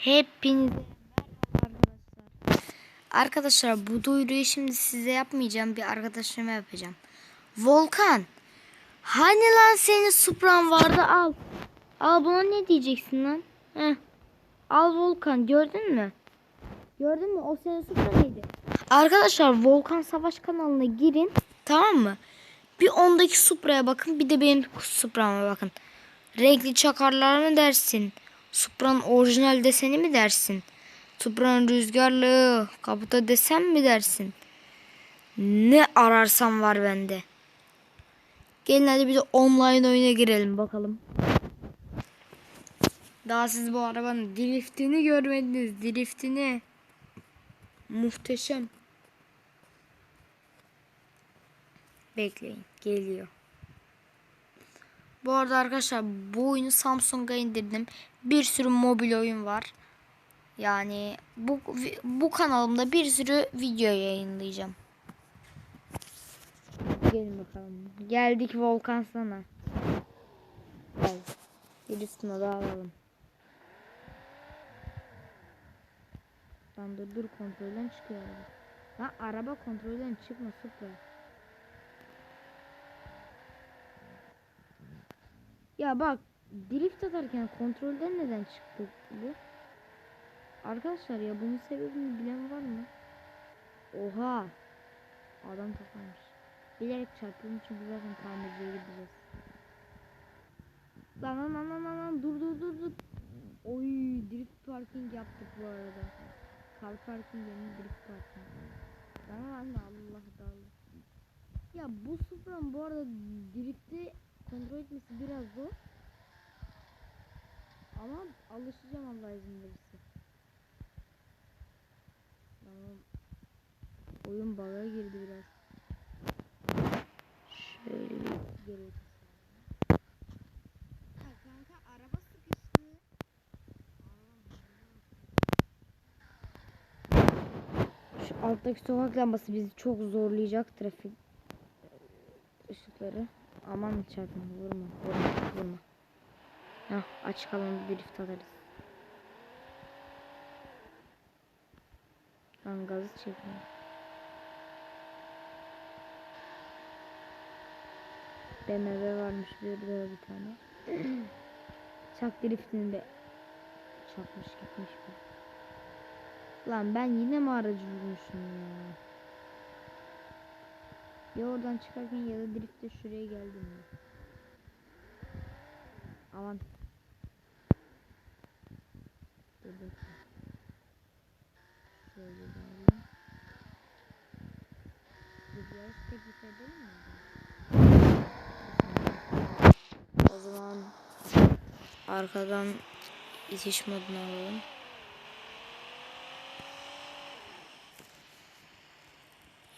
Hepinize arkadaşlar. Arkadaşlar bu duyuruyu şimdi size yapmayacağım. Bir arkadaşıma yapacağım. Volkan. Hani lan senin Supran vardı al. Al buna ne diyeceksin lan? Heh. Al Volkan gördün mü? Gördün mü? O senin Supra neydi? Arkadaşlar Volkan Savaş kanalına girin. Tamam mı? Bir ondaki Supra'ya bakın. Bir de benim Supra'ma bakın. Renkli çakarlar mı dersin? Supra'nın orijinal deseni mi dersin? Supra'nın rüzgarlı kaputa desen mi dersin? Ne ararsam var bende. Gelin hadi bir de online oyuna girelim bakalım. Daha siz bu arabanın driftini görmediniz. Driftini. Muhteşem. Bekleyin. Geliyor. Bu arada arkadaşlar bu oyunu Samsung'a indirdim. Bir sürü mobil oyun var. Yani bu bu kanalımda bir sürü video yayınlayacağım. Gelin bakalım. Geldik Volkan sana. Gel. Birisini da alalım. Lan dur dur kontrolden çıkıyor araba. Lan araba kontrolden çıkma Supra. Ya bak drift atarken kontrolden neden çıktı bu? Arkadaşlar ya bunun sebebini bilen var mı? Oha. Adam kapanmış. Bilerek çarpıyorum çünkü zaten tamirciye gideceğiz. Lan lan lan lan lan dur dur dur dur. Oy drift parking yaptık bu arada. Car parking yerine drift parking. Lan lan Allah Allah. Ya bu Supra'nın bu arada drifti kontrol etmesi biraz zor. Ama alışacağım Allah izin verirse. Tamam. Oyun baga girdi biraz. Şöyle geri. Şu alttaki sokak lambası bizi çok zorlayacak trafik ışıkları. Aman çarpma vurma vurma vurma. Hah açık alanda drift atarız. Lan gazı çekmiyor. BMW varmış bir de bir tane. Çak driftini de çakmış gitmiş bu. Lan ben yine mi aracı vurmuşum ya? Ya oradan çıkarken ya da driftte şuraya geldim ya. Aman. Şöyle geldim. Bir yarış teklif edelim mi? O zaman arkadan itiş modunu alalım.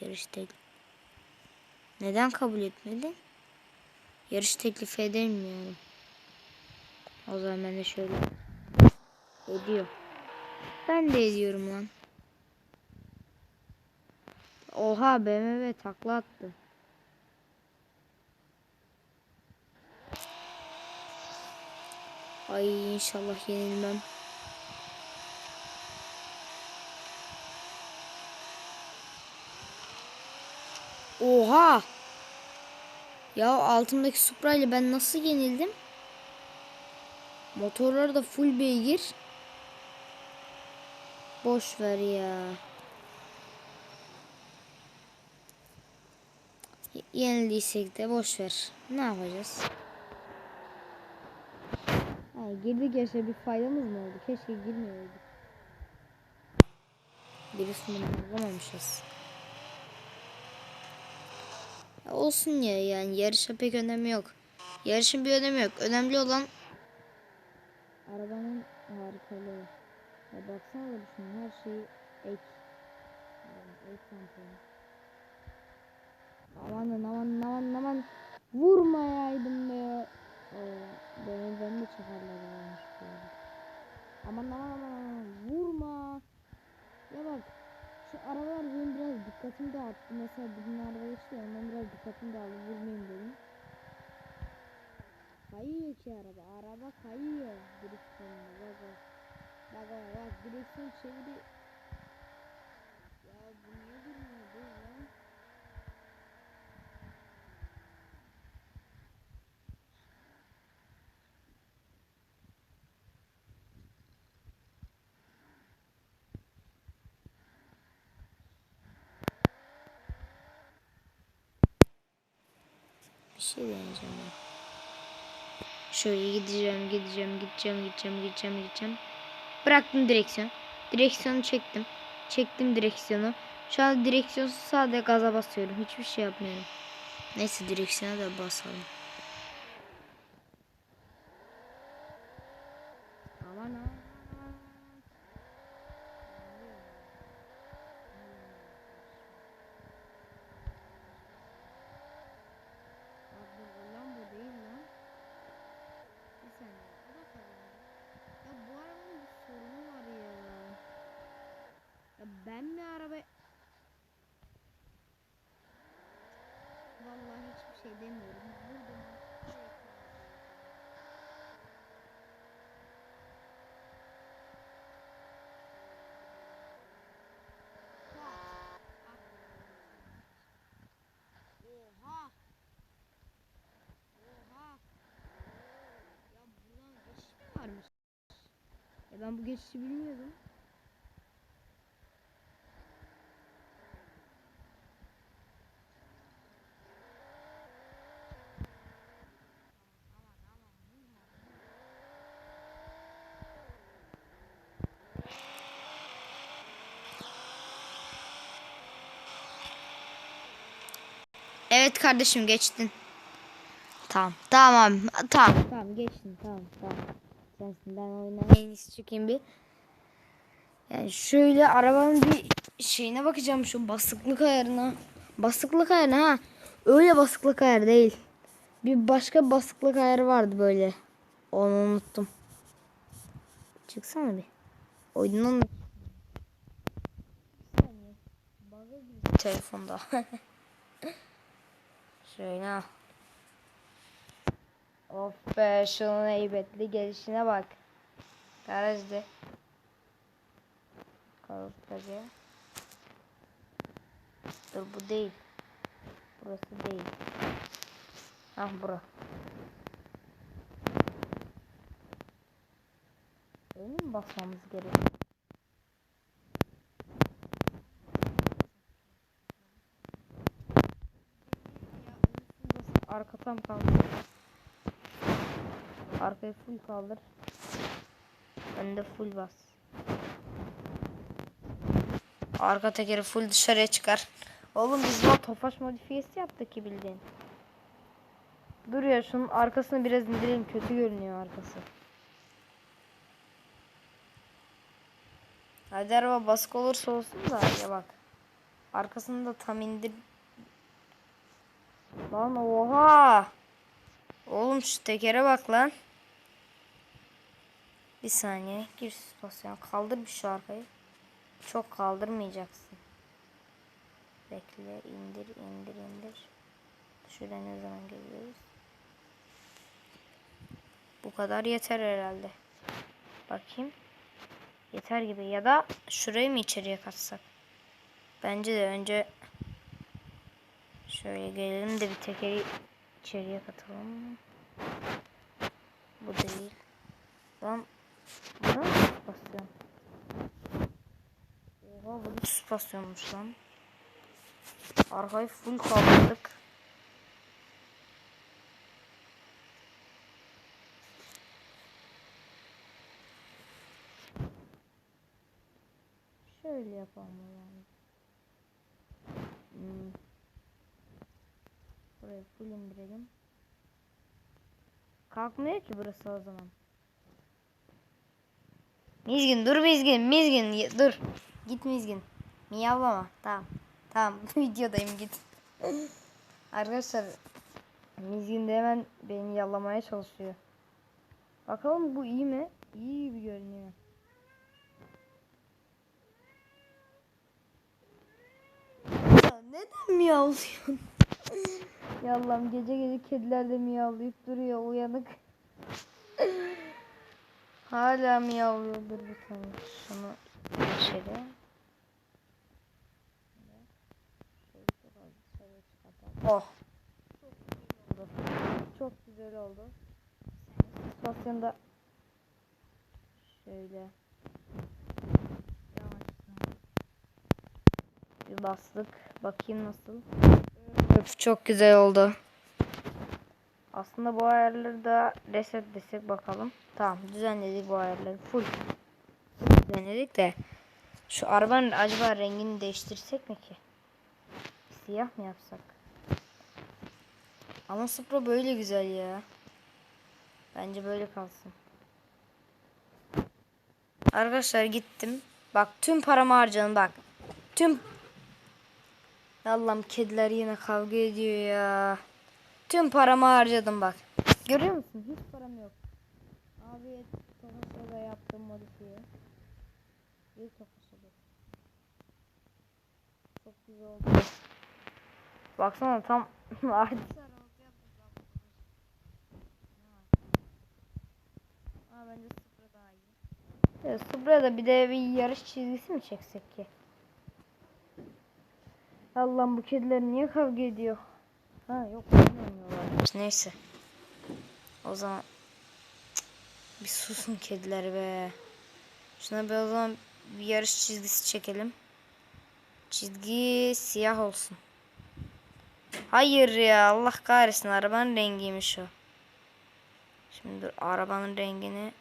Yarış teklif. Neden kabul etmedi? Yarış teklifi edemiyorum. O zaman ben de şöyle ediyor. Ben de ediyorum lan. Oha BMW takla attı. Ay inşallah yenilmem. Oha! Ya altımdaki Supra ile ben nasıl yenildim? Motorları da full beygir. Boş ver ya. Yenildiysek de boş ver. Ne yapacağız? Ha, girdik yaşa bir faydamız mı oldu? Keşke girmeyeydik. Birisini bulamamışız. Olsun ya yani yarışa pek önemi yok. Yarışın bir önemi yok. Önemli olan arabanın harikalığı. Ya baksana da şunun her şeyi ek. Yani ek tamponu. Aman aman aman aman vurmayaydım be. Benim beni de. Aman aman aman aman vurma. Ya bak şu arabalar benim biraz dikkatimi dağıttı. Mesela bugün araba geçti ya ondan biraz dikkatimi dağıldı. Vurmayayım dedim. Kayıyor ki araba. Araba kayıyor. Sonunda. Bak bak. Bak bak bak direksiyon çeviri. Ya bu niye durmuyor dur lan. Şey deneyeceğim. Şöyle gideceğim, gideceğim, gideceğim, gideceğim, gideceğim, gideceğim. Bıraktım direksiyon. Direksiyonu çektim. Çektim direksiyonu. Şu an direksiyonsuz sadece gaza basıyorum. Hiçbir şey yapmıyorum. Neyse direksiyona da basalım. Aman aman. Bak bu lan bu değil lan. Bir saniye. O da kazandı. Ya bu arabanın bir sorunu var ya. Ya ben mi araba... Vallahi hiçbir şey demiyorum. Vurdum. Ya ben bu geçişi bilmiyordum. Evet kardeşim geçtin. Tamam. Tamam. Tamam. Tamam geçtin. Tamam. Tamam. Sensin. Ben oyuna en iyisi çıkayım bir. Yani şöyle arabanın bir şeyine bakacağım şu basıklık ayarına. Basıklık ayarına ha. Öyle basıklık ayarı değil. Bir başka basıklık ayarı vardı böyle. Onu unuttum. Çıksana bir. Oyundan telefonda. Şöyle al. Of be şunun heybetli gelişine bak. Garajda. Kalıptacı. Dur bu değil. Burası değil. Ah bura. Mi basmamız gerekiyor? Arka tam kaldı. Arkayı full kaldır. Önde full bas. Arka tekeri full dışarıya çıkar. Oğlum biz bu tofaş modifiyesi yaptık ki bildiğin. Dur ya şunun arkasını biraz indireyim. Kötü görünüyor arkası. Hadi araba baskı olursa olsun da ya bak. Arkasını da tam indir. Lan oha. Oğlum şu tekere bak lan. Bir saniye. Gir süspansiyon. Kaldır bir şu arkayı. Çok kaldırmayacaksın. Bekle. indir indir indir. Şuraya ne zaman geliyoruz? Bu kadar yeter herhalde. Bakayım. Yeter gibi. Ya da şurayı mı içeriye katsak? Bence de önce şöyle gelelim de bir tekeri içeriye katalım. Bu değil. Lan Buna mı süspansiyon? Oha bu da süspansiyonmuş lan. Arkayı full kaldırdık. Şöyle yapalım yani. Hmm. Burayı full indirelim. Kalkmıyor ki burası o zaman. Mizgin dur Mizgin Mizgin dur. Git Mizgin. Miyavlama. Tamam. Tamam videodayım git. Arkadaşlar Mizgin de hemen beni yalamaya çalışıyor. Bakalım bu iyi mi? İyi gibi görünüyor. Ya neden miyavlıyorsun? Ya Allah'ım gece gece kediler de miyavlayıp duruyor uyanık. Hala miyavlıyordur bir tane. Şunu içeri. Oh. Çok güzel oldu. Stasyonda şöyle bir bastık. Bakayım nasıl. Öf, çok güzel oldu. Aslında bu ayarları da reset desek bakalım. Tamam düzenledik bu ayarları. Full. Düzenledik de şu arabanın acaba rengini değiştirsek mi ki? Siyah mı yapsak? Ama Supra böyle güzel ya. Bence böyle kalsın. Arkadaşlar gittim. Bak tüm paramı harcadım bak. Tüm Allah'ım kediler yine kavga ediyor ya. Tüm paramı harcadım bak. Görüyor musun? Hiç param yok. Abi Tofaş'a da yaptım modifiye. Bir Tofaş'a da. Çok güzel oldu. Baksana tam Aa, bence Supra daha iyi. Evet, Supra'da bir de bir yarış çizgisi mi çeksek ki? Allah'ım bu kediler niye kavga ediyor? Ha yok oynamıyorlar. Neyse. O zaman bir susun kediler be. Şuna bir o zaman bir yarış çizgisi çekelim. Çizgi siyah olsun. Hayır ya Allah kahretsin arabanın rengiymiş o. Şimdi dur, arabanın rengini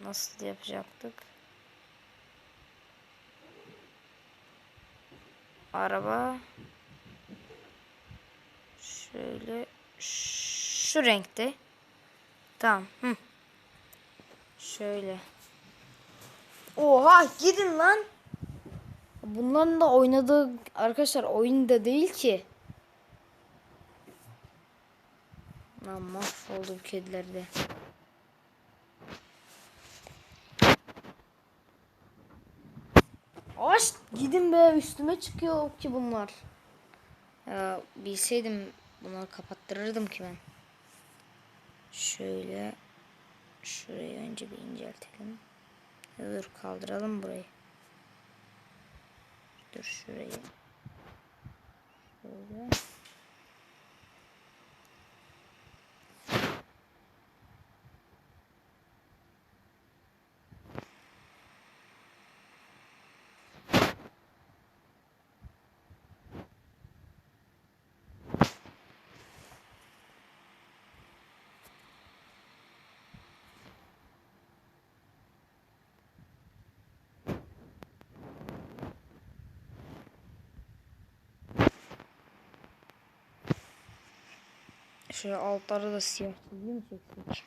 nasıl yapacaktık? Araba şöyle şu renkte. Tamam. Hı. Şöyle. Oha gidin lan. Bunların da oynadığı arkadaşlar oyunda değil ki. Lan mahvoldu bu kediler de. Aç gidin be üstüme çıkıyor ki bunlar. Ya bilseydim bunları kapattırırdım ki ben. Şöyle şurayı önce bir inceltelim. Dur kaldıralım burayı. Dur şurayı. Şöyle. Şöyle altları da siyah çizgi mi çeksek?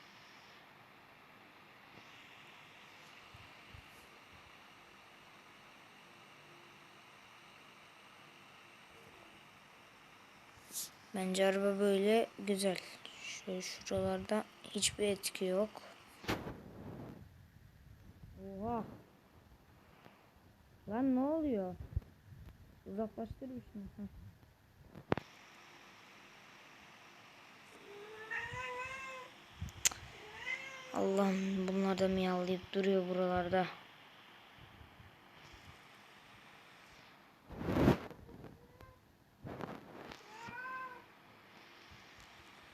Bence araba böyle güzel. Şöyle şuralarda hiçbir etki yok. Oha. Lan ne oluyor? Uzaklaştır bir. Allah'ım bunlar da miyavlayıp duruyor buralarda.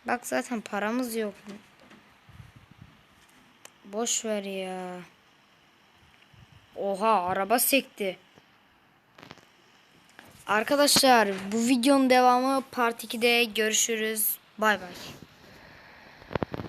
Bak zaten paramız yok. Boş ver ya. Oha araba sekti. Arkadaşlar bu videonun devamı part 2'de görüşürüz. Bay bay.